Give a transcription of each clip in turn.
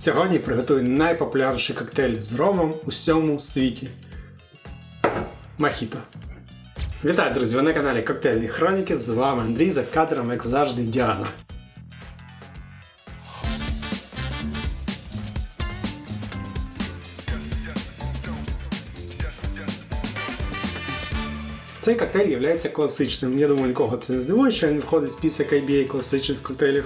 Сьогодні приготую найпопулярніший коктейль з ромом у всьому світі. Мохіто. Вітаю, друзі! Ви на каналі Коктейльні Хроніки. З вами Андрій за кадром, як завжди, Діана. Цей коктейль є класичним. Я думаю, нікого це не здивує, що він входить з список IBA класичних коктейлів.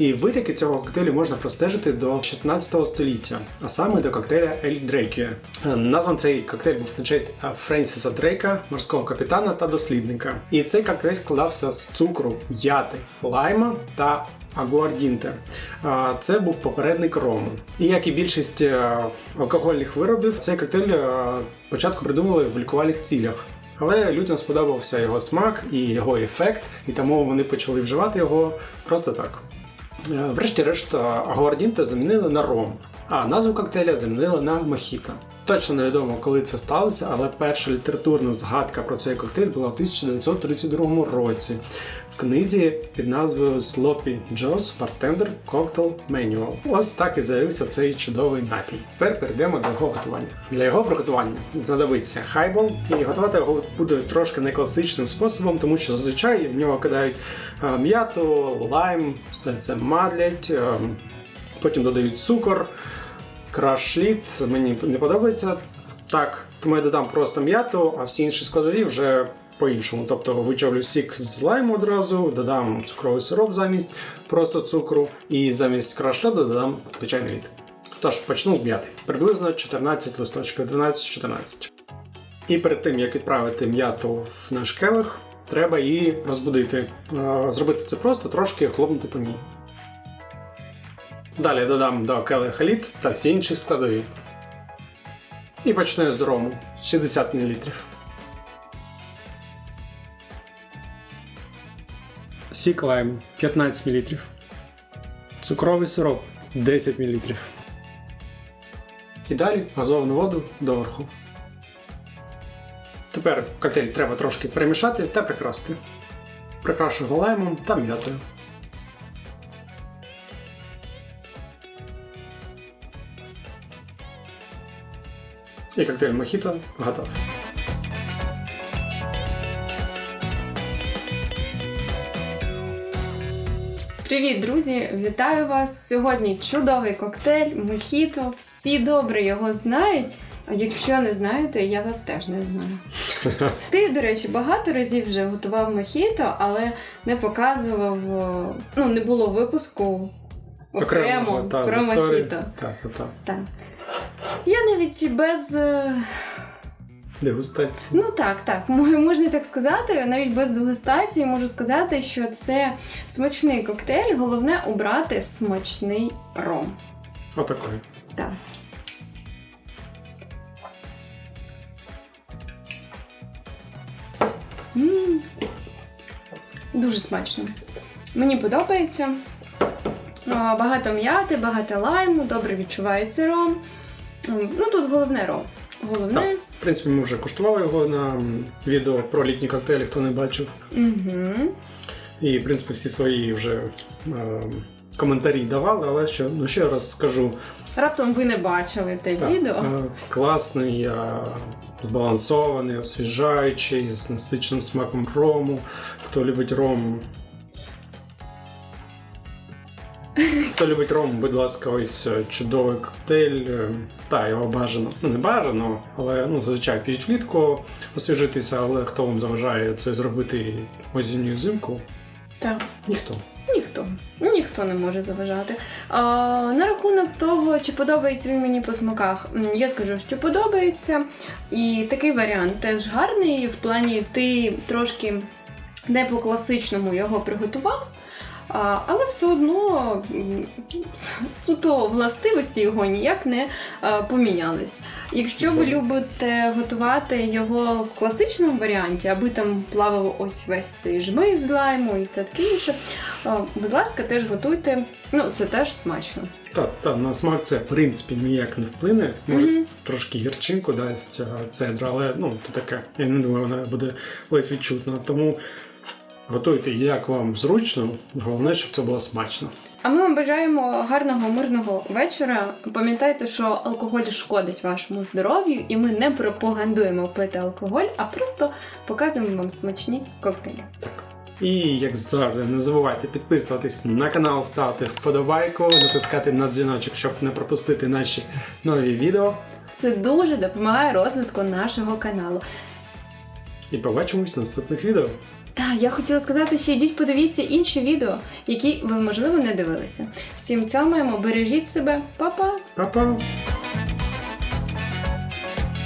І витоки цього коктейлю можна простежити до 16 століття, а саме до коктейля Ель Дрейкія. Назван цей коктейль був на честь Френсіса Дрейка, морського капітана та дослідника. І цей коктейль складався з цукру, яти, лайма та агуардінте. Це був попередник рому. І як і більшість е, алкогольних виробів, цей коктейль е, спочатку придумали в лікувальних цілях. Але людям сподобався його смак і його ефект, і тому вони почали вживати його просто так. Е, Врешті-решт, агуардінте замінили на ром, а назву коктейля замінили на мохіто. Точно невідомо, коли це сталося, але перша літературна згадка про цей коктейль була в 1932 році в книзі під назвою Sloppy Joe's Bartender Cocktail Manual. Ось так і з'явився цей чудовий напій. Тепер перейдемо до його готування. Для його приготування знадобиться хайбол, і готувати його буде трошки не класичним способом, тому що зазвичай в нього кидають е, м'яту, лайм, все це мадлять, е, потім додають цукор краш-лід мені не подобається так, тому я додам просто м'яту, а всі інші складові вже по-іншому. Тобто вичавлю сік з лайму одразу, додам цукровий сироп замість просто цукру, і замість краш-льоду додам звичайний лід. Тож, почну з м'яти. Приблизно 14 листочків, 12-14. І перед тим, як відправити м'яту в наш келих, треба її розбудити. Е, Зробити це просто трошки хлопнути по ній. Далі додам до келиха лід та всі інші складові. І почну з рому 60 мл. Сік лайму 15 мл. Цукровий сироп 10 мл. І далі газовану воду доверху. Тепер коктейль треба трошки перемішати та прикрасити. Прикрашу його лаймом та м'ятою. І коктейль Мохіто готов. Привіт, друзі! Вітаю вас! Сьогодні чудовий коктейль, мохіто. Всі добре його знають. А якщо не знаєте, я вас теж не знаю. Ти, до речі, багато разів вже готував мохіто, але не показував, ну, не було випуску окремо та, про мохіто. Так. Так. Я навіть без. е, Дегустації. Ну так, так, можна так сказати. Навіть без дегустації можу сказати, що це смачний коктейль. Головне обрати смачний ром. Отакої. Так. М. Дуже смачно. Мені подобається. Багато м'яти, багато лайму, добре відчувається ром. Ну тут головне ром. Головне. Так. В принципі, ми вже куштували його на відео про літні коктейлі, хто не бачив. Угу. І, в принципі, всі свої вже е, коментарі давали, але що, ну, ще раз скажу. Раптом ви не бачили те Так, відео. е, класний, е, збалансований, освіжаючий, з насиченим смаком рому. Хто любить ром. Хто любить ром, будь ласка, ось е, чудовий коктейль. Е, Та, його бажано. Ну, не бажано, але ну, зазвичай підіть влітку освіжитися, але хто вам заважає це зробити осінню взимку? Так. Ніхто. Ніхто. Ніхто не може заважати. А, на рахунок того, чи подобається він мені по смаках, я скажу, що подобається. І такий варіант теж гарний. В плані ти трошки не по класичному його приготував. Але все одно суто властивості його ніяк не помінялись. Якщо ви любите готувати його в класичному варіанті, аби там плавав ось весь цей жмих з лайму і все таке інше, будь ласка, теж готуйте. Ну, це теж смачно. Так, та, на смак це в принципі ніяк не вплине. Може Мгм. трошки гірчинку дасть цедра, але ну то таке. Я не думаю, вона буде ледь відчутна. Тому готуйте як вам зручно, головне, щоб це було смачно. А ми вам бажаємо гарного мирного вечора. Пам'ятайте, що алкоголь шкодить вашому здоров'ю, і ми не пропагандуємо пити алкоголь, а просто показуємо вам смачні коктейлі. І як завжди, не забувайте підписуватись на канал, ставити вподобайку, натискати на дзвіночок, щоб не пропустити наші нові відео. Це дуже допомагає розвитку нашого каналу. І побачимось в наступних відео. Та я хотіла сказати, що йдіть подивіться інші відео, які ви можливо не дивилися. Всім цьомаємо, бережіть себе, Па-па! Па-па!